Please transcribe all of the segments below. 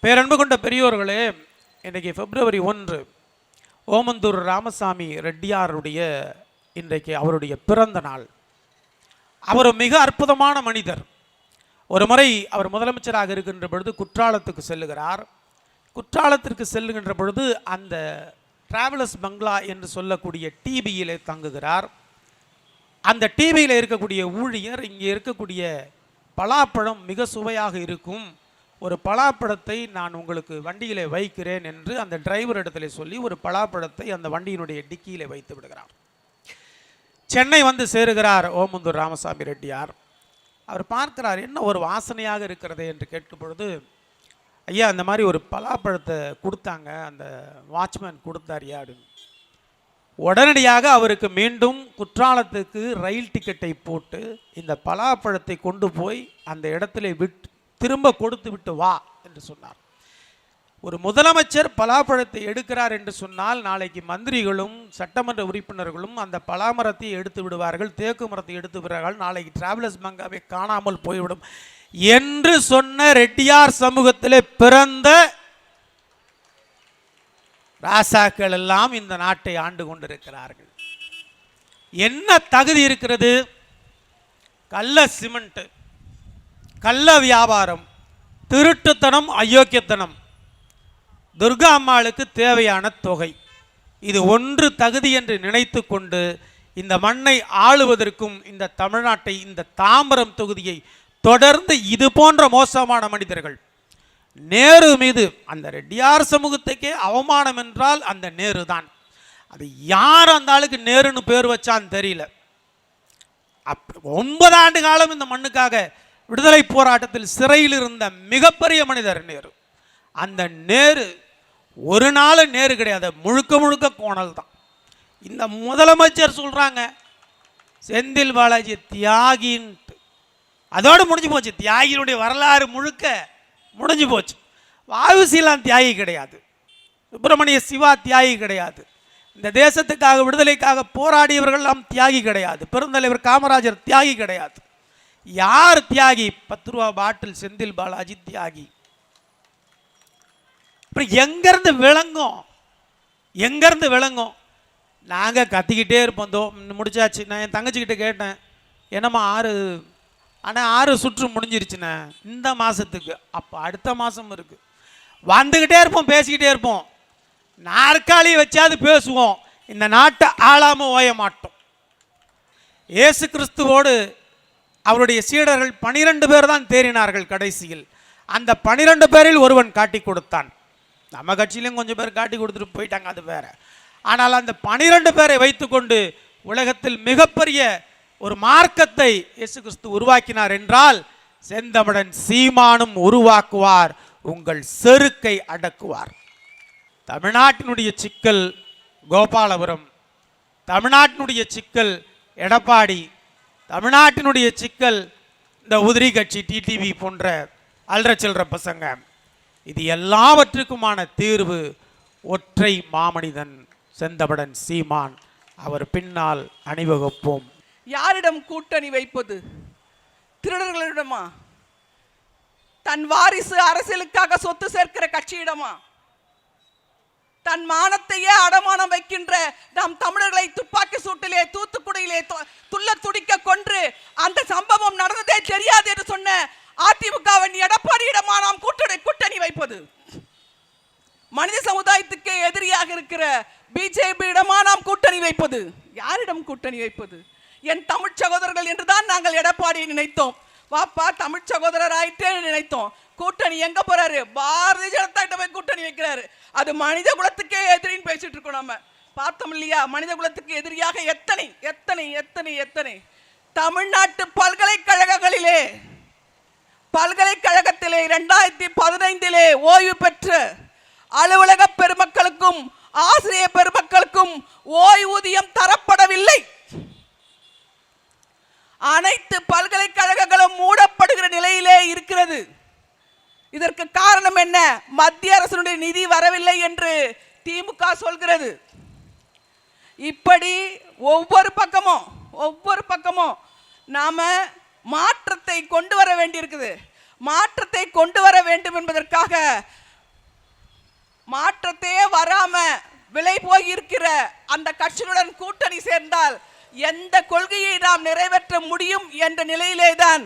பேரன்பு கொண்ட பெரியோர்களே இன்றைக்கு பிப்ரவரி ஒன்று ஓமந்தூர் ராமசாமி ரெட்டியாருடைய இன்றைக்கு அவருடைய பிறந்த நாள். அவர் மிக அற்புதமான மனிதர். ஒரு முறை அவர் முதலமைச்சராக இருக்கின்ற பொழுது குற்றாலத்துக்கு செல்லுகிறார். குற்றாலத்திற்கு செல்லுகின்ற பொழுது அந்த டிராவலர்ஸ் பங்களா என்று சொல்லக்கூடிய டிபியிலே தங்குகிறார். அந்த டிவியில் இருக்கக்கூடிய ஊழியர் இங்கே இருக்கக்கூடிய பலாப்பழம் மிக சுவையாக இருக்கும். ஒரு பலாப்பழத்தை நான் உங்களுக்கு வண்டியிலே வைக்கிறேன் என்று அந்த டிரைவர் இடத்துல சொல்லி ஒரு பலாப்பழத்தை அந்த வண்டியினுடைய டிக்கியிலே வைத்து விடுகிறார். சென்னை வந்து சேருகிறார் ஓமந்தூர் ராமசாமி ரெட்டியார். அவர் பார்க்கிறார் என்ன ஒரு வாசனையாக இருக்கிறதே? என்று கேட்கும்பொழுது ஐயா அந்த மாதிரி ஒரு பலாப்பழத்தை கொடுத்தாங்க அந்த வாட்ச்மேன் கொடுத்தாரியா அப்படின்னு. உடனடியாக அவருக்கு மீண்டும் குற்றாலத்துக்கு ரயில் டிக்கெட்டை போட்டு இந்த பலாப்பழத்தை கொண்டு போய் அந்த இடத்துல விட்டு திரும்ப கொடுத்து விட்டு வா என்று சொன்னார். ஒரு முதலமைச்சர் பலாப்பழத்தை எடுக்கிறார் என்று சொன்னால் நாளைக்கு மந்திரிகளும் சட்டமன்ற உறுப்பினர்களும் அந்த பலாமரத்தை எடுத்து விடுவார்கள் தேக்கு மரத்தை எடுத்து விடுவார்கள் நாளைக்கு டிராவலர்ஸ் மங்காவை காணாமல் போய்விடும் என்று சொன்ன ரெட்டியார் சமூகத்திலே பிறந்த ராசாக்கள் எல்லாம் இந்த நாட்டை ஆண்டு கொண்டிருக்கிறார்கள். என்ன தகுதி இருக்கிறது? கள்ள சிமெண்ட்டு கள்ள வியாபாரம் திருட்டுத்தனம் அயோக்கியத்தனம். துர்கா அம்மாளுக்கு தேவையான தொகை. இது ஒன்று தகுதி என்று நினைத்து கொண்டு இந்த மண்ணை ஆளுவதற்கும் இந்த தமிழ்நாட்டை இந்த தாம்பரம் தொகுதியை தொடர்ந்து இது போன்ற மோசமான மனிதர்கள். நேரு மீது அந்த ரெட்டியார் சமூகத்துக்கே அவமானம் என்றால் அந்த நேரு தான். அது யார் அந்த ஆளுக்கு நேருன்னு பேர் வச்சான்னு தெரியல. அப் ஒன்பது ஆண்டு காலம் இந்த மண்ணுக்காக விடுதலை போராட்டத்தில் சிறையில் இருந்த மிகப்பெரிய மனிதர் நேரு. அந்த நேரு ஒரு நாள் நேரு கிடையாது முழுக்க முழுக்க கோணல் தான். இந்த முதலமைச்சர் சொல்கிறாங்க செந்தில் பாலாஜி தியாகின்ட்டு. அதோடு முடிஞ்சு போச்சு தியாகியினுடைய வரலாறு முழுக்க முடிஞ்சு போச்சு. வாயுசீலாம் தியாகி கிடையாது. சுப்பிரமணிய சிவா தியாகி கிடையாது. இந்த தேசத்துக்காக விடுதலைக்காக போராடியவர்கள்லாம் தியாகி கிடையாது. பெருந்தலைவர் காமராஜர் தியாகி கிடையாது. யார் தியாகி? பத்து ரூபா பாட்டில் செந்தில் பாலாஜி தியாகி. அப்புறம் எங்கேருந்து விளங்கும்? எங்கேருந்து விளங்கும்? நாங்கள் கத்திக்கிட்டே இருப்போம் தோ முடிச்சாச்சு. நான் என் தங்கச்சிக்கிட்ட கேட்டேன் என்னம்மா ஆறு? ஆனால் ஆறு சுற்று முடிஞ்சிருச்சுண்ணே. இந்த மாதத்துக்கு அப்போ அடுத்த மாதம் இருக்குது வந்துக்கிட்டே இருப்போம் பேசிக்கிட்டே இருப்போம். நாற்காலியை வச்சாது பேசுவோம். இந்த நாட்டை ஆளாமல் ஓய மாட்டோம். ஏசு கிறிஸ்துவோடு அவருடைய சீடர்கள் பனிரெண்டு பேர் தான் தேறினார்கள் கடைசியில். அந்த பனிரெண்டு பேரில் ஒருவன் காட்டி கொடுத்தான். நம்ம கட்சியிலும் கொஞ்சம் பேர் காட்டி கொடுத்துட்டு போயிட்டாங்க அது வேற. ஆனால் அந்த பனிரெண்டு பேரை வைத்துக்கொண்டு உலகத்தில் மிகப்பெரிய ஒரு மார்க்கத்தை இயேசு கிறிஸ்து உருவாக்கினார் என்றால் செந்தமிழன் சீமானும் உருவாக்குவார் உங்கள் செருக்கை அடக்குவார். தமிழ்நாட்டினுடைய சிக்கல் கோபாலபுரம் தமிழ்நாட்டினுடைய சிக்கல் எடப்பாடி தமிழ்நாட்டினுடைய சிக்கல் இந்த உதிரி கட்சி டிடிவி போன்ற அல்ற சில்ற பசங்க. இது எல்லாவற்றுக்குமான தீர்வு ஒற்றை மாமனிதன் செந்தபடன் சீமான். அவர் பின்னால் அணிவகுப்போம். யாரிடம் கூட்டணி வைப்பது? திருடர்களிடமா? தன் வாரிசு அரசியலுக்காக சொத்து சேர்க்கிற கட்சியிடமா? தன் மானத்தையே அடமானம் வைக்கின்ற நம் தமிழர்களை துப்பாக்கி சூட்டிலே தூத்துக்குடியிலே துள்ள துடிக்க கொன்று அந்த சம்பவம் நடந்ததே தெரியாது என்று சொன்ன அதிமுகவின் எடப்பாடியிடமா நாம் கூட்டணி கூட்டணி வைப்பது? மனித சமுதாயத்துக்கே எதிரியாக இருக்கிற பிஜேபியிடமா நாம் கூட்டணி வைப்பது? யாரிடம் கூட்டணி வைப்பது? என் தமிழ் சகோதரர்கள் என்றுதான் நாங்கள் எடப்பாடியை நினைத்தோம். வாப்பா தமிழ் சகோதரர் ஆயிட்டே நினைத்தோம். கூட்டணி எங்க போறாரு? பாரதிய ஜனதா கிட்ட போய் கூட்டணி வைக்கிறாரு. அது மனித குலத்துக்கே எதிரின்னு பேசிட்டு இருக்கோம் நம்ம பார்த்தோம் இல்லையா? மனித குலத்துக்கு எதிரியாக எத்தனை எத்தனை எத்தனை எத்தனை? தமிழ்நாட்டு பல்கலைக்கழகங்களிலே பல்கலைக்கழகத்திலே இரண்டாயிரத்தி பதினைந்திலே ஓய்வு பெற்ற அலுவலக பெருமக்களுக்கும் ஆசிரியர் பெருமக்களுக்கும் ஓய்வூதியம் தரப்படவில்லை. அனைத்து பல்கலைக்கழகங்களும் மூடப்படுகிற நிலையிலே இருக்கிறது. இதற்கு காரணம் என்ன? மத்திய அரசனுடைய நிதி வரவில்லை என்று திமுக சொல்கிறது. இப்படி ஒவ்வொரு பக்கமும் ஒவ்வொரு பக்கமும் நாம மாற்றத்தை கொண்டு வர வேண்டியிருக்குது. மாற்றத்தை கொண்டு வர வேண்டும் என்பதற்காக மாற்றத்தையே வராம விலை போய் இருக்கிற அந்த கட்சியுடன் கூட்டணி சேர்ந்தால் எந்த கொள்கையை நாம் நிறைவேற்ற முடியும் என்ற நிலையிலே தான்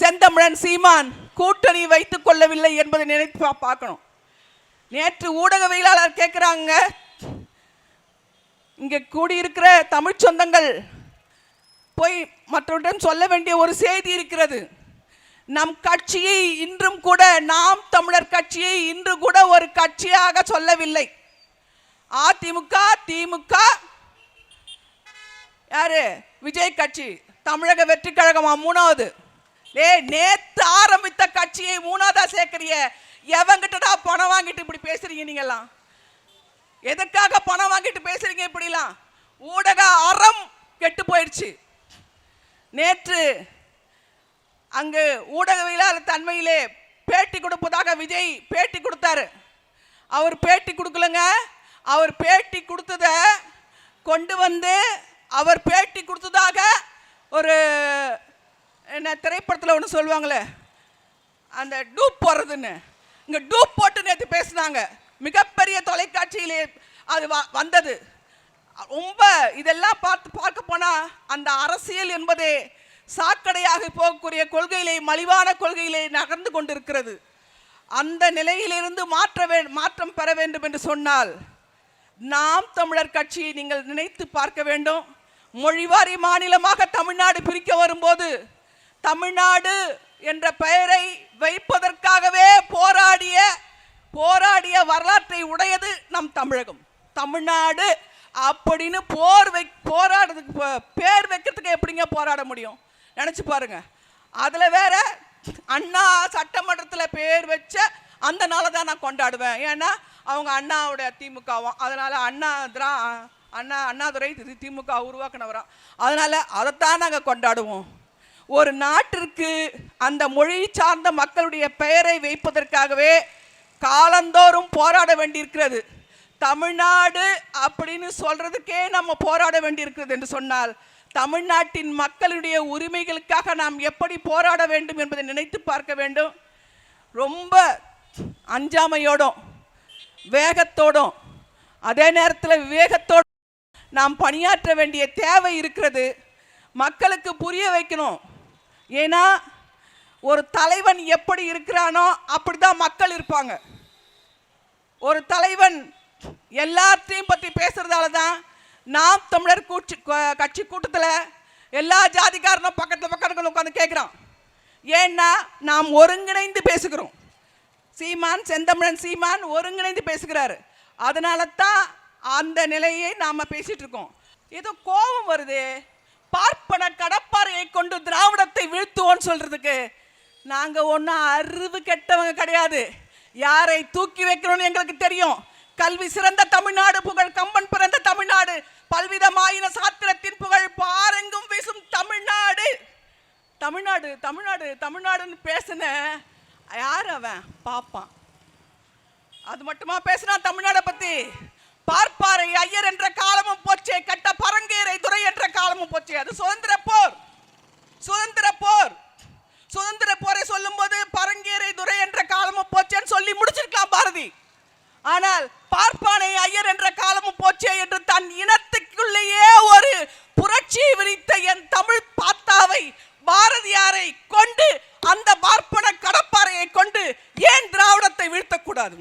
செந்தமிழன் சீமான் கூட்டணி வைத்துக் கொள்ளவில்லை என்பதை நினைத்து பார்க்கணும். நேற்று ஊடகவியலாளர் கேட்குறாங்க இங்கே கூடியிருக்கிற தமிழ் சொந்தங்கள் போய் மற்றவருடன் சொல்ல வேண்டிய ஒரு செய்தி இருக்கிறது. நம் கட்சியை இன்றும் கூட நாம் தமிழர் கட்சியை இன்று கூட ஒரு கட்சியாக சொல்லவில்லை. அதிமுக திமுக யாரு? விஜய் கட்சி தமிழக வெற்றி கழகமா? மூணாவது. ஏ நேத்து ஆரம்பித்த கட்சியை மூணாவதா சேர்க்கறிய எவங்கிட்டடா பணம் வாங்கிட்டு இப்படி பேசுறீங்க நீங்கெல்லாம்? எதுக்காக பணம் வாங்கிட்டு பேசுறீங்க இப்படிலாம்? ஊடக அறம் கெட்டு போயிடுச்சு. நேற்று அங்கு ஊடகவியலாளர் தன்மையிலே பேட்டி கொடுப்பதாக விஜய் பேட்டி கொடுத்தாரு. அவர் பேட்டி கொடுக்கலங்க. அவர் பேட்டி கொடுத்தத கொண்டு வந்து அவர் பேட்டி கொடுத்ததாக ஒரு என்ன திரைப்படத்தில் ஒன்று சொல்லுவாங்களே அந்த டூப் போடுறதுன்னு. இங்கே டூப் போட்டு நேற்று பேசுனாங்க. மிகப்பெரிய தொலைக்காட்சியிலே அது வந்தது. ரொம்ப இதெல்லாம் பார்த்து பார்க்க போனால் அந்த அரசியல் என்பதே சாக்கடையாக போகக்கூடிய கொள்கையிலே மலிவான கொள்கையிலே நகர்ந்து கொண்டிருக்கிறது. அந்த நிலையிலிருந்து மாற்ற வே மாற்றம் பெற வேண்டும் என்று சொன்னால் நாம் தமிழர் கட்சியை நீங்கள் நினைத்து பார்க்க வேண்டும். மொழிவாரி மாநிலமாக தமிழ்நாடு பிரிக்க வரும்போது தமிழ்நாடு என்ற பெயரை வைப்பதற்காகவே போராடிய போராடிய வரலாற்றை உடையது நம் தமிழகம். தமிழ்நாடு அப்படின்னு போர் வை போராடுறதுக்கு பேர் வைக்கிறதுக்கு எப்படிங்க போராட முடியும்? நினச்சி பாருங்க. அதில் வேற அண்ணா சட்டமன்றத்தில் பேர் வச்ச அந்த நாளை தான் நான் கொண்டாடுவேன். ஏன்னா அவங்க அண்ணாவுடைய திமுகவும் அதனால் அண்ணா திரா அண்ணா அண்ணாதுரை திமுக உருவாக்குனவராம் அதனால் அதைத்தான் நாங்கள் கொண்டாடுவோம். ஒரு நாட்டிற்கு அந்த மொழி சார்ந்த மக்களுடைய பெயரை வைப்பதற்காகவே காலந்தோறும் போராட வேண்டியிருக்கிறது. தமிழ்நாடு அப்படின்னு சொல்றதுக்கே நம்ம போராட வேண்டியிருக்கிறது என்று சொன்னால் தமிழ்நாட்டின் மக்களுடைய உரிமைகளுக்காக நாம் எப்படி போராட வேண்டும் என்பதை நினைத்து பார்க்க வேண்டும். ரொம்ப அஞ்சாமையோடும் வேகத்தோடும் அதே நேரத்தில் விவேகத்தோடும் நாம் பணியாற்ற வேண்டிய தேவை இருக்கிறது. மக்களுக்கு புரிய வைக்கணும். ஏன்னா ஒரு தலைவன் எப்படி இருக்கிறானோ அப்படி தான் மக்கள் இருப்பாங்க. ஒரு தலைவன் எல்லாத்தையும் பற்றி பேசுகிறதால தான் நாம் தமிழர் கூட்சி க- கட்சி கூட்டத்தில் எல்லா ஜாதிக்காரனும் பக்கத்தில் பக்கத்தில் உட்காந்து கேட்குறான் ஏன்னா நாம் ஒருங்கிணைந்து பேசுகிறோம். சீமான் செந்தமிழன் சீமான் ஒருங்கிணைந்து பேசுகிறாரு. அதனால தான் அந்த நிலையை நாம் பேசிகிட்டு இருக்கோம். ஏதோ கோபம் வருது. பார்ப்பன கடப்பாறையை கொண்டு திராவிடத்தை வீழ்த்துவோன்னு சொல்றதுக்கு நாங்க ஒன்றும் அறிவு கெட்டவங்க கிடையாது. யாரை தூக்கி வைக்கணும்னு எங்களுக்கு தெரியும். கல்வி சிறந்த தமிழ்நாடு புகழ் கம்பன் பிறந்த தமிழ்நாடு. பல்விதமாயின சாத்திரத்தின் புகழ் பாரெங்கும் வீசும் தமிழ்நாடு. தமிழ்நாடு தமிழ்நாடு தமிழ்நாடுன்னு பேசின யார் அவன்? பாப்பான். அது மட்டுமா பேசினா தமிழ்நாடை பத்தி? பார்ப்பாரை ஐயர் என்ற காலமும் போச்சே கட்ட பரங்கேரை துறை என்ற காலமும் போச்சே. அது சுதந்திர போர். சுதந்திர போர். சுதந்திர போரை சொல்லும்போது பரங்கேரை துறை என்ற காலமும் போச்சேன்னு சொல்லி முடிச்சிருக்கலாம் பாரதி. ஆனால் பார்ப்பானை ஐயர் என்ற காலமும் போச்சே என்று தன் இனத்துக்குள்ளேயே ஒரு புரட்சி விரித்த என் தமிழ் பாத்தாவை பாரதியாரை கொண்டு அந்த பார்ப்பன கடப்பாறையை கொண்டு ஏன் திராவிடத்தை வீழ்த்தக்கூடாது?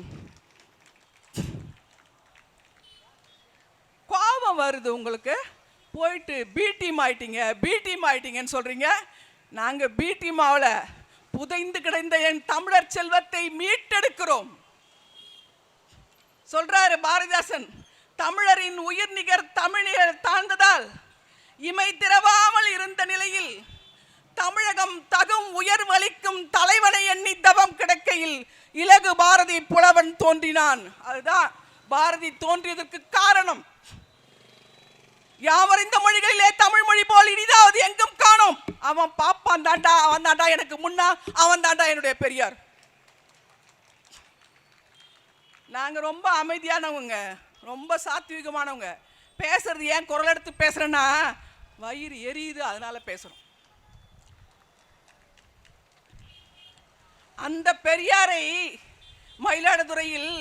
கோபம் வருது உங்களுக்கு? போயிட்டு பி ஆயிட்டீங்க பி ஆயிட்டீங்கன்னு சொல்கிறீங்க நாங்கள் பி ஆகல புதைந்து கிடந்த என் தமிழர் செல்வத்தை மீட்டெடுக்கிறோம். சொல்றாரு பாரதிதாசன் தமிழரின் உயிர் நிகர் தமிழில் தாழ்ந்ததால் இமை திரவாமல் இருந்த நிலையில் தமிழகம் தகும் உயர்வளிக்கும் தலைவனை எண்ணி தவம் கிடக்கையில் இலகு பாரதி புலவன் தோன்றினான். அதுதான் பாரதி தோன்றியதற்கு காரணம். யாவறிந்த மொழிகளிலே தமிழ் மொழி போல் இனிதாவது எங்கும் காணோம்? அவன் பாப்பான் தாண்டா அவன் தாண்டா எனக்கு முன்னா அவன் தாண்டா என்னுடைய பெரியார். நாங்கள் ரொம்ப அமைதியானவங்க ரொம்ப சாத்வீகமானவங்க. பேசுறது ஏன் குரல் எடுத்து பேசுறேன்னா வயிறு எரியுது அதனால பேசுறோம். அந்த பெரியாரை மயிலாடுதுறையில்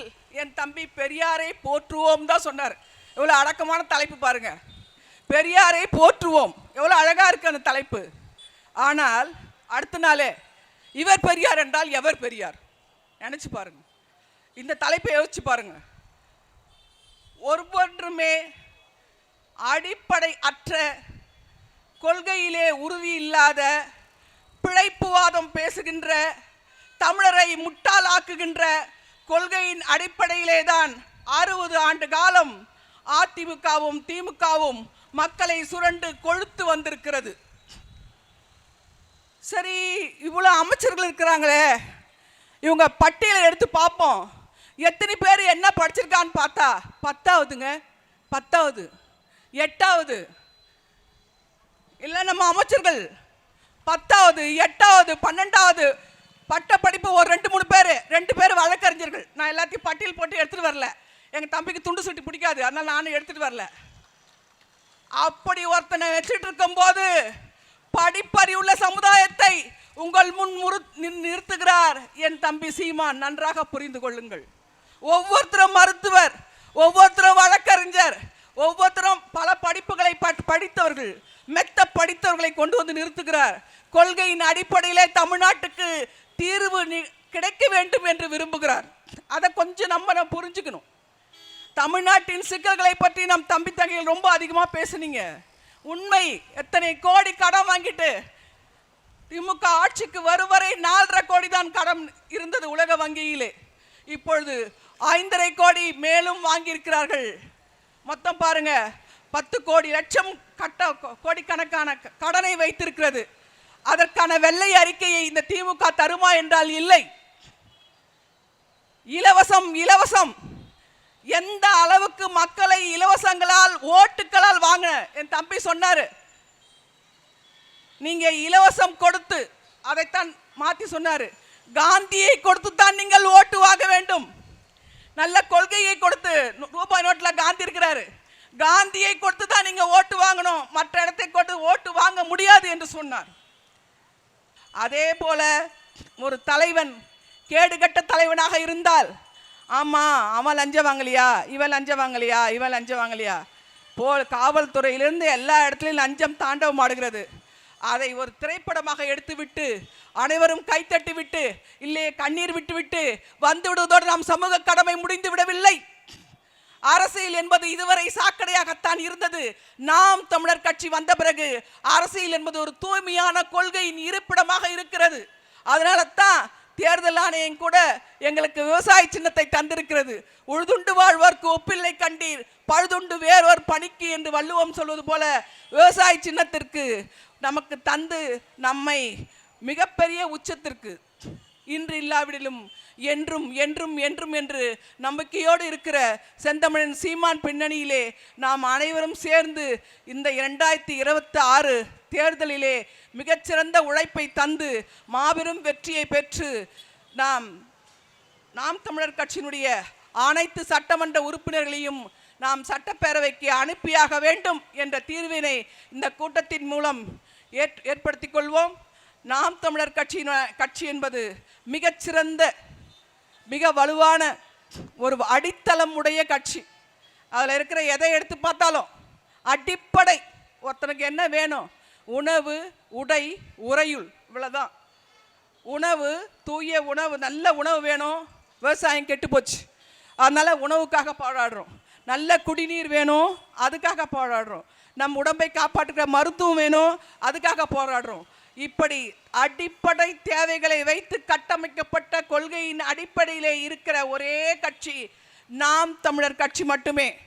என் தம்பி பெரியாரை போற்றுவோம் தான் சொன்னார். இவ்வளோ அடக்கமான தலைப்பு பாருங்க. பெரியாரை போற்றுவோம். எவ்வளோ அழகாக இருக்கு அந்த தலைப்பு. ஆனால் அடுத்த நாளே இவர் பெரியார் என்றால் எவர் பெரியார்? நினச்சி பாருங்க. இந்த தலைப்பை யோசிச்சு பாருங்க. ஒவ்வொன்றுமே அடிப்படை அற்ற கொள்கையிலே உறுதி இல்லாத பிழைப்புவாதம் பேசுகின்ற தமிழரை முட்டாளாக்குகின்ற கொள்கையின் அடிப்படையிலே தான் அறுபது ஆண்டு காலம் அதிமுகவும் திமுகவும் மக்களை சுரண்டு கொழுத்து வந்திருக்கிறது. சரி இவ்வளோ அமைச்சர்கள் இருக்கிறாங்களே. இவங்க பட்டியலை எடுத்து பார்ப்போம். எத்தனை பேர் என்ன படிச்சிருக்கான்னு பார்த்தா பத்தாவதுங்க. பத்தாவது எட்டாவது. இல்லை நம்ம அமைச்சர்கள். பத்தாவது எட்டாவது பன்னெண்டாவது. பட்ட படிப்பு ஒரு ரெண்டு மூணு பேர். ரெண்டு பேர் வழக்கறிஞர்கள். நான் எல்லாத்தையும் பட்டியல் போட்டு எடுத்துகிட்டு வரல. எங்கள் தம்பிக்கு துண்டு சுட்டி பிடிக்காது. அதனால் நானும் எடுத்துகிட்டு வரல. அப்படி ஒருத்தனை வச்சுட்டு இருக்கும்போது படிப்பறிவுள்ள சமுதாயத்தை உங்கள் முன் முறு நின்- நிறுத்துகிறார் என் தம்பி சீமான். நன்றாக புரிந்து கொள்ளுங்கள். ஒவ்வொருத்தரும் மருத்துவர் ஒவ்வொருத்தரும் வழக்கறிஞர் ஒவ்வொருத்தரும் பல படிப்புகளை படித்தவர்கள் மெத்த படித்தவர்களை கொண்டு வந்து நிறுத்துகிறார். கொள்கையின் அடிப்படையிலே தமிழ்நாட்டுக்கு தீர்வு நி- கிடைக்க வேண்டும் என்று விரும்புகிறார். அதை கொஞ்சம் நம்ம புரிஞ்சுக்கணும். தமிழ்நாட்டின் சிக்கல்களை பற்றி நம் தம்பி தங்கைகள் ரொம்ப அதிகமாக பேசுனீங்க. உண்மை எத்தனை கோடி கடன் வாங்கிட்டு திமுக ஆட்சிக்கு வரும் வரை நாலரை கோடி தான் கடன் இருந்தது உலக வங்கியிலே. இப்பொழுது ஐந்தரை கோடி மேலும் வாங்கியிருக்கிறார்கள். மொத்தம் பாருங்க பத்து கோடி லட்சம் கட்ட கோடிக்கணக்கான க- கடனை வைத்திருக்கிறது. அதற்கான வெள்ளை அறிக்கையை இந்த திமுக தருமா என்றால் இல்லை. இலவசம் இலவசம். எந்த அளவுக்கு மக்களை இலவசங்களால் ஓட்டுக்களால் வாங்க என் தம்பி சொன்னாரு. நீங்க இலவசம் கொடுத்து அதைத்தான் மாத்தி சொன்னாரு. காந்தியை கொடுத்து தான் நீங்கள் ஓட்டு வாங்க வேண்டும். நல்ல கொள்கையை கொடுத்து ரூபாய் நோட்டில் காந்தி இருக்கிறாரு. காந்தியை கொடுத்து தான் நீங்க ஓட்டு வாங்கணும். மற்ற இடத்தை கொடுத்து ஓட்டு வாங்க முடியாது என்று சொன்னார். அதே போல ஒரு தலைவன் கேடுகட்ட தலைவனாக இருந்தால் ஆமாம் அவன் லஞ்சம் வாங்கலையா? இவன் லஞ்சம் வாங்கலையா? இவன் லஞ்சம் வாங்கலையா? போல் காவல்துறையிலிருந்து எல்லா இடத்துலையும் லஞ்சம் தாண்டவம் ஆடுகிறது. அதை ஒரு திரைப்படமாக எடுத்துவிட்டு அனைவரும் கைத்தட்டி விட்டு இல்லையே கண்ணீர் விட்டுவிட்டு வந்து விடுவதோடு நாம் சமூக கடமை முடிந்து விடவில்லை. அரசியல் என்பது இதுவரை சாக்கடையாகத்தான் இருந்தது. நாம் தமிழர் கட்சி வந்த பிறகு அரசியல் என்பது ஒரு தூய்மையான கொள்கையின் இருப்பிடமாக இருக்கிறது. அதனால தான் தேர்தல் ஆணையம் கூட எங்களுக்கு விவசாய சின்னத்தை தந்திருக்கிறது. உழுதுண்டு வாழ்வோர்க்கு ஒப்பில்லை கண்டீர். பழுதுண்டு வேறொரு பணிக்கு என்று வள்ளுவம் சொல்வது போல விவசாய சின்னத்திற்கு நமக்கு தந்து நம்மை மிகப்பெரிய உச்சத்திற்கு இன்று இல்லாவிடிலும் என்றும் என்றும் என்றும் என்று நம்பிக்கையோடு இருக்கிற செந்தமிழன் சீமான் பின்னணியிலே நாம் அனைவரும் சேர்ந்து இந்த இரண்டாயிரத்தி இருபத்தி ஆறு தேர்தலிலே மிகச்சிறந்த உழைப்பை தந்து மாபெரும் வெற்றியை பெற்று நாம் நாம் தமிழர் கட்சியினுடைய அனைத்து சட்டமன்ற உறுப்பினர்களையும் நாம் சட்டப்பேரவைக்கு அனுப்பியாக வேண்டும் என்ற தீர்வினை இந்த கூட்டத்தின் மூலம் ஏற் ஏற்படுத்திக் கொள்வோம். நாம் தமிழர் கட்சியின் கட்சி என்பது மிகச்சிறந்த மிக வலுவான ஒரு அடித்தளம் உடைய கட்சி. அதில் இருக்கிற எதை எடுத்து பார்த்தாலும் அடிப்படை ஒருத்தனுக்கு என்ன வேணும்? உணவு உடை உறையுள். இவ்வளோதான் உணவு தூய உணவு நல்ல உணவு வேணும். விவசாயம் கெட்டு போச்சு. அதனால் உணவுக்காக போராடுறோம். நல்ல குடிநீர் வேணும். அதுக்காக போராடுறோம். நம் உடம்பை காப்பாற்றுக்கிற மருத்துவம் வேணும். அதுக்காக போராடுறோம். இப்படி அடிப்படை தேவைகளை வைத்து கட்டமைக்கப்பட்ட கொள்கையின் அடிப்படையிலே இருக்கிற ஒரே கட்சி நாம் தமிழர் கட்சி மட்டுமே.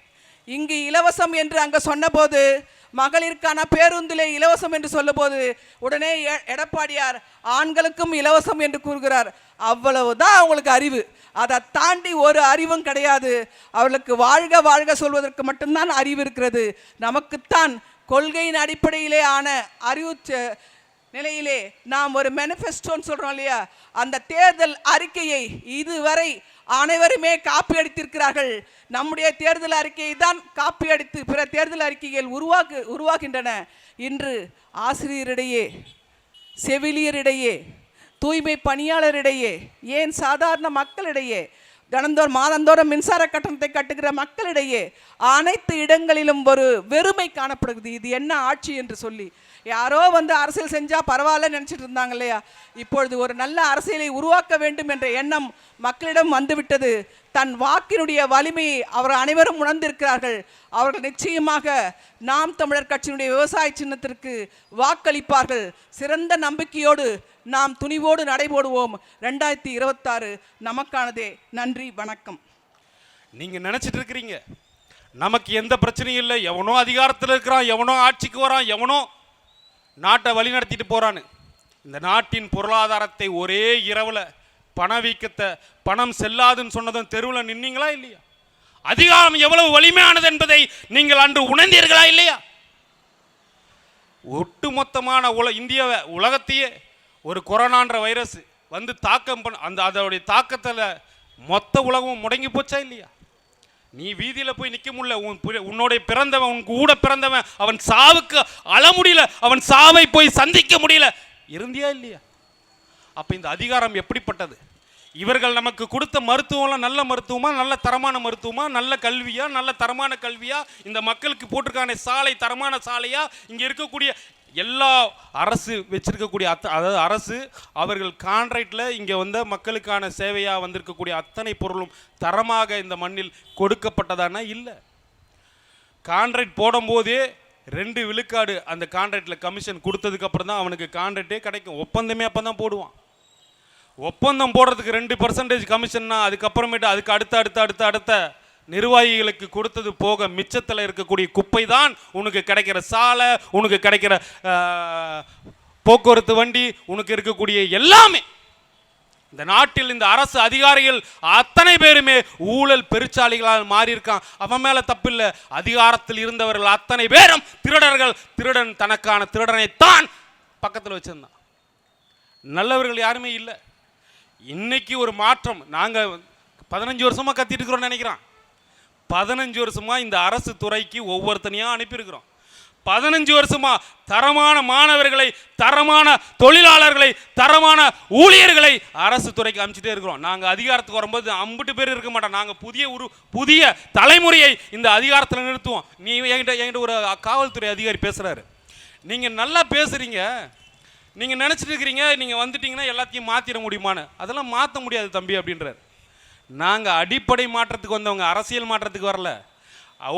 இங்கு இலவசம் என்று அங்கே சொன்னபோது மகளிருக்கான பேருந்திலே இலவசம் என்று சொல்லும்போது உடனே எ- எடப்பாடியார் ஆண்களுக்கும் இலவசம் என்று கூறுகிறார். அவ்வளவுதான் அவங்களுக்கு அறிவு. அதை தாண்டி ஒரு அறிவும் கிடையாது. அவர்களுக்கு வாழ்க வாழ்க சொல்வதற்கு மட்டும்தான் அறிவு இருக்கிறது. நமக்குத்தான் கொள்கையின் அடிப்படையிலே ஆன அறிவு செ- நிலையிலே நாம் ஒரு மெனிஃபெஸ்டோன்னு சொல்கிறோம் இல்லையா? அந்த தேர்தல் அறிக்கையை இதுவரை அனைவருமே காப்பி அடித்திருக்கிறார்கள். நம்முடைய தேர்தல் அறிக்கையை தான் காப்பி அடித்து பிற தேர்தல் அறிக்கைகள் உருவாக்கு உருவாகின்றன. இன்று ஆசிரியரிடையே செவிலியரிடையே தூய்மை பணியாளரிடையே ஏன் சாதாரண மக்களிடையே தினந்தோறும் மாதந்தோறும் மின்சார கட்டணத்தை கட்டுகிற மக்களிடையே அனைத்து இடங்களிலும் ஒரு வெறுமை காணப்படுகிறது. இது என்ன ஆட்சி என்று சொல்லி யாரோ வந்து அரசியல் செஞ்சால் பரவாயில்ல நினச்சிட்டு இருந்தாங்க இல்லையா? இப்பொழுது ஒரு நல்ல அரசியலை உருவாக்க வேண்டும் என்ற எண்ணம் மக்களிடம் வந்துவிட்டது. தன் வாக்கினுடைய வலிமையை அவர் அனைவரும் உணர்ந்திருக்கிறார்கள். அவர்கள் நிச்சயமாக நாம் தமிழர் கட்சியினுடைய விவசாய சின்னத்திற்கு வாக்களிப்பார்கள். சிறந்த நம்பிக்கையோடு நாம் துணிவோடு நடைபோடுவோம். ரெண்டாயிரத்தி இருபத்தாறு நமக்கானதே. நன்றி வணக்கம். நீங்கள் நினச்சிட்டு இருக்கிறீங்க. நமக்கு எந்த பிரச்சனையும் இல்லை. எவனோ அதிகாரத்தில் இருக்கிறான் எவனோ ஆட்சிக்கு வரான் எவனோ நாட்டை வழிநடத்திட்டு போகிறான்னு இந்த நாட்டின் பொருளாதாரத்தை ஒரே இரவில் பணவீக்கத்தை பணம் செல்லாதுன்னு சொன்னதும் தெருவில் நின்னீங்களா இல்லையா? அதிகாரம் எவ்வளவு வலிமையானது என்பதை நீங்கள் அன்று உணர்ந்தீர்களா இல்லையா? ஒட்டுமொத்தமான உல இந்தியாவை உலகத்தையே ஒரு கொரோனான்ற வைரஸ் வந்து தாக்கம் பண்ண அந்த அதோடைய தாக்கத்தில் மொத்த உலகமும் முடங்கி போச்சா இல்லையா? நீ வீதியில் போய் நிற்க முடியல. உன் உன்னுடைய பிறந்தவன் உன் கூட பிறந்தவன் அவன் சாவுக்கு அழ முடியல. அவன் சாவை போய் சந்திக்க முடியல. இருந்தியா இல்லையா? அப்போ இந்த அதிகாரம் எப்படிப்பட்டது? இவர்கள் நமக்கு கொடுத்த மருத்துவம்லாம் நல்ல மருத்துவமா நல்ல தரமான மருத்துவமா நல்ல கல்வியா நல்ல தரமான கல்வியா? இந்த மக்களுக்கு போட்டிருக்கான சாலை தரமான சாலையா? இங்கே இருக்கக்கூடிய எல்லா அரசு வச்சிருக்கக்கூடிய அத்த அதாவது அரசு அவர்கள் கான்ட்ராக்டில் இங்கே வந்த மக்களுக்கான சேவையாக வந்திருக்கக்கூடிய அத்தனை பொருளும் தரமாக இந்த மண்ணில் கொடுக்கப்பட்டதானா? இல்லை. கான்ட்ராக்ட் போடும்போதே ரெண்டு விழுக்காடு அந்த கான்ட்ராக்டில் கமிஷன் கொடுத்ததுக்கப்புறம் தான் அவனுக்கு கான்ட்ராக்டே கிடைக்கும். ஒப்பந்தமே அப்போ தான் போடுவான். ஒப்பந்தம் போடுறதுக்கு ரெண்டு பர்சன்டேஜ் கமிஷன்னா அதுக்கப்புறமேட்டு அதுக்கு அடுத்த அடுத்த அடுத்த அடுத்த நிர்வாகிகளுக்கு கொடுத்தது போக மிச்சத்தில் இருக்கக்கூடிய குப்பை தான் உனக்கு கிடைக்கிற சாலை உனக்கு கிடைக்கிற போக்குவரத்து வண்டி உனக்கு இருக்கக்கூடிய எல்லாமே. இந்த நாட்டில் இந்த அரசு அதிகாரிகள் அத்தனை பேருமே ஊழல் பெருச்சாளிகளால் மாறி இருக்கான் அவன் மேலே தப்பில்லை. அதிகாரத்தில் இருந்தவர்கள் அத்தனை பேரும் திருடர்கள். திருடன் தனக்கான திருடனைத்தான் பக்கத்தில் வச்சிருந்தான். நல்லவர்கள் யாருமே இல்லை. இன்னைக்கு ஒரு மாற்றம். நாங்கள் பதினஞ்சு வருஷமாக கத்திட்டு இருக்கிறோம்னு நினைக்கிறான். பதினஞ்சு வருஷமாக இந்த அரசு துறைக்கு ஒவ்வொருத்தனையாக அனுப்பியிருக்கிறோம். பதினஞ்சு வருஷமா தரமான மாணவர்களை தரமான தொழிலாளர்களை தரமான ஊழியர்களை அரசு துறைக்கு அமைச்சிட்டே இருக்கிறோம். நாங்கள் அதிகாரத்துக்கு வரும்போது அம்பிட்டு பேர் இருக்க மாட்டோம். நாங்கள் புதிய ஒரு புதிய தலைமுறையை இந்த அதிகாரத்தில் நிறுத்துவோம். நீ என்கிட்ட என்கிட்ட ஒரு காவல்துறை அதிகாரி பேசுகிறாரு நீங்கள் நல்லா பேசுகிறீங்க நீங்கள் நினச்சிட்டு இருக்கிறீங்க. நீங்கள் வந்துட்டீங்கன்னா எல்லாத்தையும் மாற்றிட முடியுமான்னு. அதெல்லாம் மாற்ற முடியாது தம்பி அப்படின்றார். நாங்கள் அடிப்படை மாற்றத்துக்கு வந்தவங்க அரசியல் மாற்றத்துக்கு வரல.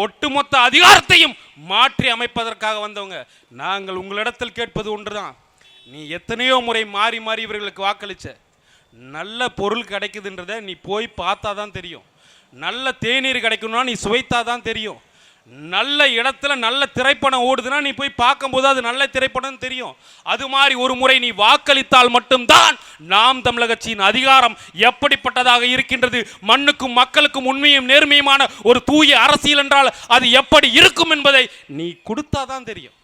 ஒட்டுமொத்த அதிகாரத்தையும் மாற்றி அமைப்பதற்காக வந்தவங்க. நாங்கள் உங்களிடத்தில் கேட்பது ஒன்று தான் நீ எத்தனையோ முறை மாறி மாறி இவர்களுக்கு வாக்களிச்ச. நல்ல பொருள் கிடைக்குதுன்றத நீ போய் பார்த்தா தான் தெரியும். நல்ல தேநீர் கிடைக்கணும்னா நீ சுவைத்தா தான் தெரியும். நல்ல இடத்துல நல்ல திரைப்படம் ஓடுதுன்னா நீ போய் பார்க்கும்போது அது நல்ல திரைப்படம் தெரியும். அது மாதிரி ஒரு முறை நீ வாக்களித்தால் மட்டும்தான் நாம் தமிழக கட்சியின் அதிகாரம் எப்படிப்பட்டதாக இருக்கின்றது மண்ணுக்கும் மக்களுக்கும் உண்மையும் நேர்மையுமான ஒரு தூய அரசியல் என்றால் அது எப்படி இருக்கும் என்பதை நீ கொடுத்தாதான் தெரியும்.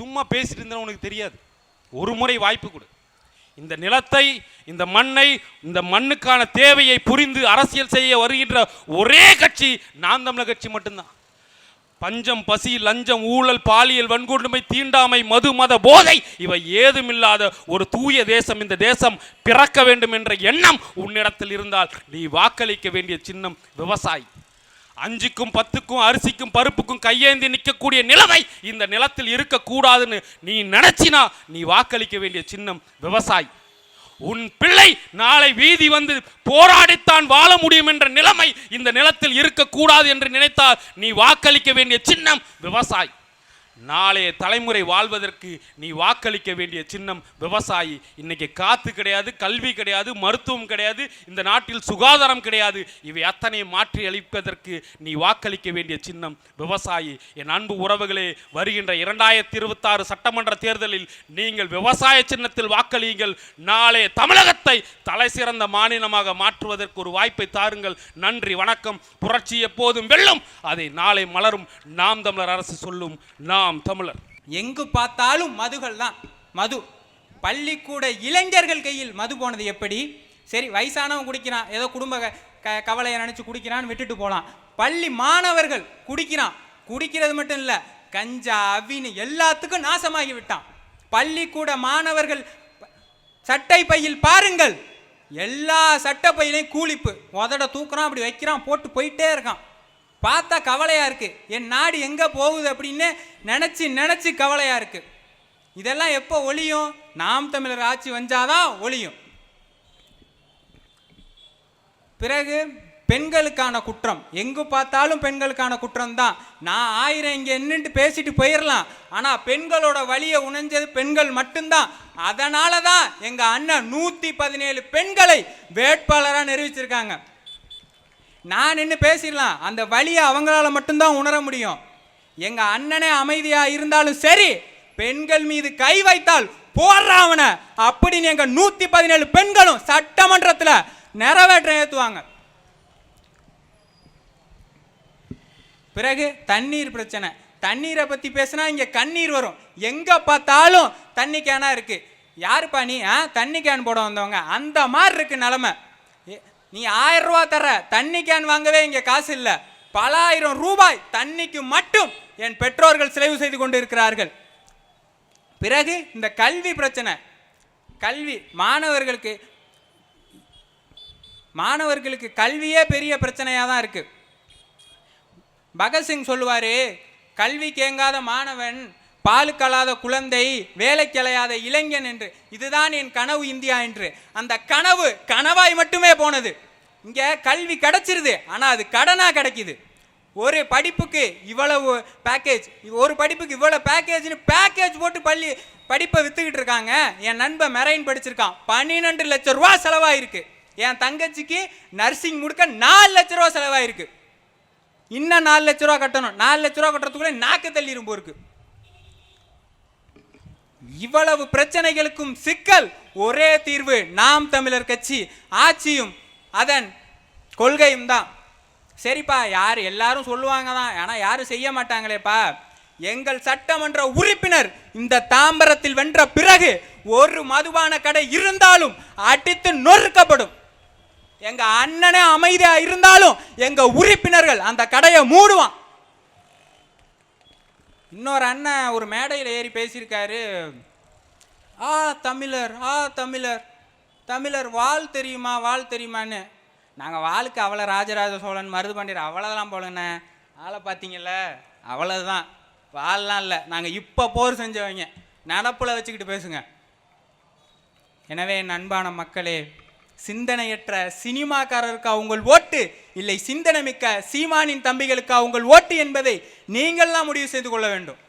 சும்மா பேசிட்டு இருந்தா உனக்கு தெரியாது. ஒரு முறை வாய்ப்பு கொடு. இந்த நிலத்தை இந்த மண்ணை இந்த மண்ணுக்கான தேவையை புரிந்து அரசியல் செய்ய வருகின்ற ஒரே கட்சி நாம் தமிழக கட்சி மட்டும்தான். பஞ்சம் பசி லஞ்சம் ஊழல் பாலியல் வன்கொடுமை தீண்டாமை மது மத போதை இவை ஏதுமில்லாத ஒரு தூய தேசம். இந்த தேசம் பிறக்க வேண்டும் என்ற எண்ணம் உன்னிடத்தில் இருந்தால் நீ வாக்களிக்க வேண்டிய சின்னம் விவசாயி. அஞ்சுக்கும் பத்துக்கும் அரிசிக்கும் பருப்புக்கும் கையேந்தி நிற்கக்கூடிய நிலைமை இந்த நிலத்தில் இருக்கக்கூடாதுன்னு நீ நினைச்சினா நீ வாக்களிக்க வேண்டிய சின்னம் விவசாயி. உன் பிள்ளை நாளை வீதி வந்து போராடித்தான் வாழ முடியும் என்ற நிலைமை இந்த நிலத்தில் இருக்கக்கூடாது என்று நினைத்தால் நீ வாக்களிக்க வேண்டிய சின்னம் விவசாயி நாளைய தலைமுறை வாழ்வதற்கு நீ வாக்களிக்க வேண்டிய சின்னம் விவசாயி. இன்னைக்கு காத்து கிடையாது கல்வி கிடையாது மருத்துவம் கிடையாது இந்த நாட்டில் சுகாதாரம் கிடையாது. இவை அத்தனையும் மாற்றி அளிப்பதற்கு நீ வாக்களிக்க வேண்டிய சின்னம் விவசாயி. என் அன்பு உறவுகளே வருகின்ற இரண்டாயிரத்தி இருபத்தாறு சட்டமன்ற தேர்தலில் நீங்கள் விவசாய சின்னத்தில் வாக்களியுங்கள். நாளே தமிழகத்தை தலை சிறந்த மாநிலமாக மாற்றுவதற்கு ஒரு வாய்ப்பை தாருங்கள். நன்றி வணக்கம். புரட்சி எப்போதும் வெல்லும். அதை நாளை மலரும். நாம் தமிழர் அரசு சொல்லும் நாம் தமிழர். எங்கு பார்த்தாலும் மதுகள் தான். மது. பள்ளிக்கூட இளைஞர்கள் கையில் மது போனது எப்படி? சரி வயசானவன் குடிக்கிறான். ஏதோ குடும்ப க- கவலையை நினச்சி குடிக்கிறான்னு விட்டுட்டு போகலாம் பள்ளி மாணவர்கள் குடிக்கிறான். குடிக்கிறது மட்டும் இல்லை கஞ்சா அவின்னு எல்லாத்துக்கும் நாசமாகி விட்டான். பள்ளிக்கூட மாணவர்கள் சட்டை பையில் பாருங்கள். எல்லா சட்டை பையிலையும் கூலிப்பு. உதட தூக்குறான் அப்படி வைக்கிறான் போட்டு போயிட்டே இருக்கான். பார்த்தா கவலையாக இருக்குது என் நாடு எங்கே போகுது அப்படின்னு நினச்சி நினச்சி கவலையாக இருக்குது இதெல்லாம் எப்போ ஒளியும் நாம் தமிழர் ஆட்சி வந்தாதான் ஒளியும் பிறகு பெண்களுக்கான குற்றம். எங்கு பார்த்தாலும் பெண்களுக்கான குற்றம் தான். நான் ஆயிரம் இங்கே நின்றுட்டு பேசிட்டு போயிடலாம் ஆனால் பெண்களோட வழியை உணர்ந்தது பெண்கள் மட்டும்தான். அதனால தான் எங்கள் அண்ணன் நூற்றி பதினேழு பெண்களை வேட்பாளராக நிரூபிச்சிருக்காங்க. நான் நின்று பேசிடலாம். அந்த வழியை அவங்களால மட்டும்தான் உணர முடியும். எங்கள் அண்ணனே அமைதியாக இருந்தாலும் சரி பெண்கள் மீது கை வைத்தால் போடுறாவன அப்படின்னு எங்கள் நூற்றி பதினேழு பெண்களும் சட்டமன்றத்தில் நிறைவேற்ற ஏற்றுவாங்க பிறகு தண்ணீர் பிரச்சனை. தண்ணீரை பற்றி பேசினா இங்கே கண்ணீர் வரும். எங்கே பார்த்தாலும் தண்ணி கேனா இருக்கு. யாருப்பா நீ? ஆ தண்ணி கேன் போட வந்தவங்க. அந்த மாதிரி இருக்கு நிலமை. நீ ஆயிரம் ரூபா தர தண்ணி கேன் வாங்கவே இங்கே காசு இல்லை. பல ஆயிரம் ரூபாய் தண்ணிக்கு மட்டும் என் பெற்றோர்கள் செலவு செய்து கொண்டு இருக்கிறார்கள் பிறகு இந்த கல்வி பிரச்சனை. கல்வி மாணவர்களுக்கு மாணவர்களுக்கு கல்வியே பெரிய பிரச்சனையாக தான் இருக்குது பகத்சிங் சொல்லுவார் கல்வி கேங்காத மாணவன் பாலுக்கலாத குழந்தை வேலை கிளையாத இளைஞன் என்று. இதுதான் என் கனவு இந்தியா என்று. அந்த கனவு கனவாய் மட்டுமே போனது. இங்கே கல்வி கிடச்சிருது. ஆனால் அது கடனாக கிடைக்குது. ஒரு படிப்புக்கு இவ்வளவு பேக்கேஜ் ஒரு படிப்புக்கு இவ்வளோ பேக்கேஜ்னு பேக்கேஜ் போட்டு பள்ளி படிப்பை விற்றுக்கிட்டு இருக்காங்க. என் நண்பன் மெரைன் படிச்சிருக்கான். பன்னிரெண்டு லட்ச ரூபா செலவாயிருக்கு. என் தங்கச்சிக்கு நர்சிங் முடுக்க நாலு லட்ச ரூபா செலவாயிருக்கு. இன்னும் நாலு லட்ச ரூபா கட்டணும். நாலு லட்ச ரூபா கட்டுறதுக்குள்ளே நாக்கு தள்ளி போருக்கு. இவ்வளவு பிரச்சனைகளுக்கும் சிக்கல். ஒரே தீர்வு நாம் தமிழர் கட்சி ஆட்சியும் அதன் கொள்கையும் தான். சரிப்பா யார் எல்லாரும் சொல்லுவாங்க தான் ஆனால் யாரும் செய்ய மாட்டாங்களேப்பா. எங்கள் சட்டமன்ற உறுப்பினர் இந்த தாம்பரத்தில் வென்ற பிறகு ஒரு மதுபான கடை இருந்தாலும் அடித்து நொறுக்கப்படும். எங்க அண்ணனே அமைதியா இருந்தாலும் எங்க உறுப்பினர்கள் அந்த கடையை மூடுவான். இன்னொரு அண்ணன் ஒரு மேடையில் ஏறி பேசியிருக்காரு. ஆ தமிழர் ஆ தமிழர் தமிழர் வாள் தெரியுமா வாள் தெரியுமான்னு? நாங்கள் வாளுக்கு அவ்வளோ ராஜராஜ சோழன் மருதுபாண்டியர் அவ்வளோதான் போலண்ணே ஆளை பார்த்தீங்கல்ல அவ்வளோதான் வாள்லாம் இல்லை. நாங்கள் இப்போ போர் செஞ்சவங்க. நடப்பில் வச்சுக்கிட்டு பேசுங்க. எனவே என் அன்பான மக்களே சிந்தனையற்ற சினிமாக்காரருக்கு உங்கள் ஓட்டு இல்லை சிந்தனை மிக்க சீமானின் தம்பிகளுக்கு உங்கள் ஓட்டு என்பதை நீங்கள்லாம் முடிவு செய்து கொள்ள வேண்டும்.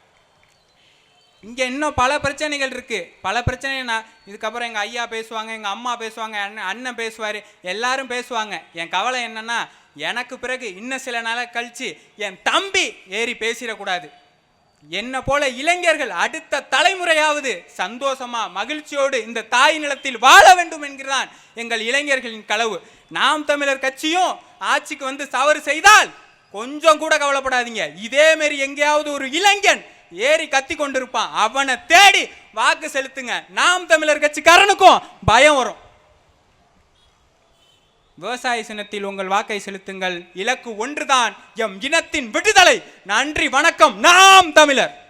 இங்கே இன்னும் பல பிரச்சனைகள் இருக்குது பல பிரச்சனைனா இதுக்கப்புறம் எங்கள் ஐயா பேசுவாங்க எங்கள் அம்மா பேசுவாங்க அண்ணன் அண்ணன் பேசுவார் எல்லாரும் பேசுவாங்க. என் கவலை என்னன்னா எனக்கு பிறகு இன்னும் சில நாளாக கழிச்சு என் தம்பி ஏறி பேசிடக்கூடாது. என்ன போல இளைஞர்கள் அடுத்த தலைமுறையாவது சந்தோஷமா மகிழ்ச்சியோடு இந்த தாய் நிலத்தில் வாழ வேண்டும் என்கிறதான் எங்கள் இளைஞர்களின் களவு. நாம் தமிழர் கட்சியும் ஆட்சிக்கு வந்து தவறு செய்தால் கொஞ்சம் கூட கவலைப்படாதீங்க. இதே மாரி எங்கேயாவது ஒரு இளைஞன் ஏறி கத்தி கொண்டிருப்பான். அவனை தேடி வாக்கு செலுத்துங்க. நாம் தமிழர் கட்சிக்காரனுக்கும் பயம் வரும். விவசாய சினத்தில் உங்கள் வாக்கை செலுத்துங்கள். இலக்கு ஒன்றுதான். எம் இனத்தின் விடுதலை. நன்றி வணக்கம். நாம் தமிழர்.